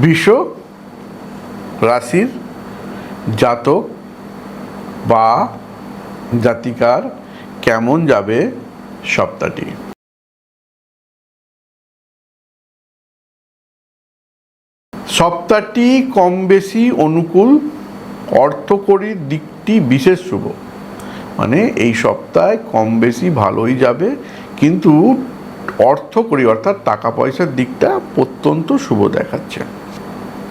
বিষ রাশির জাতক বা জাতিকার কেমন যাবে সপ্তাহটি? সপ্তাহটি কম বেশি অনুকূল অর্থকরীর দিকটি বিশেষ শুভ। মানে এই সপ্তাহে কম বেশি ভালোই যাবে, কিন্তু অর্থকরী অর্থাৎ টাকা পয়সার দিকটা অত্যন্ত শুভ দেখাচ্ছে।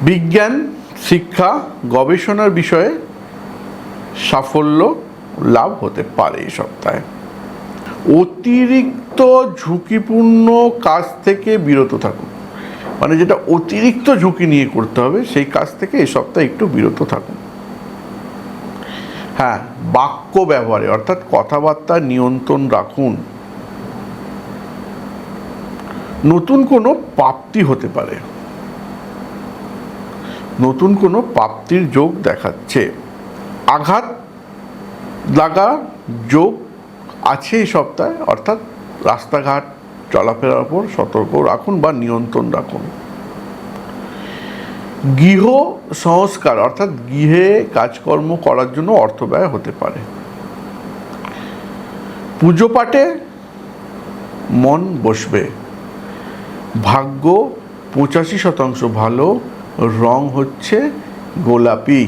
বিজ্ঞান, শিক্ষা, গবেষণার বিষয়ে সাফল্য লাভ হতে পারে এই সপ্তাহে। অতিরিক্ত ঝুঁকিপূর্ণ কাজ থেকে বিরত থাকুন। মানে যেটা অতিরিক্ত ঝুঁকি নিয়ে করতে হবে, সেই কাজ থেকে এই সপ্তাহে একটু বিরত থাকুন। হ্যাঁ বাক্য ব্যবহারে, অর্থাৎ কথাবার্তা নিয়ন্ত্রণ রাখুন। নতুন কোনো প্রাপ্তি হতে পারে। নতুন কোনো প্রাপ্তির যোগ দেখাচ্ছে। আঘাত লাগা যোগ আছে এই সপ্তাহে, অর্থাৎ রাস্তাঘাট, চলাফেরার উপর সতর্ক রাখুন বা নিয়ন্ত্রণ রাখুন। গৃহ সংস্কার, অর্থাৎ গৃহে কাজকর্ম করার জন্য অর্থ ব্যয় হতে পারে। পুজো পাঠে মন বসবে। ভাগ্য পঁচাশি শতাংশ ভালো রং হচ্ছে গোলাপি।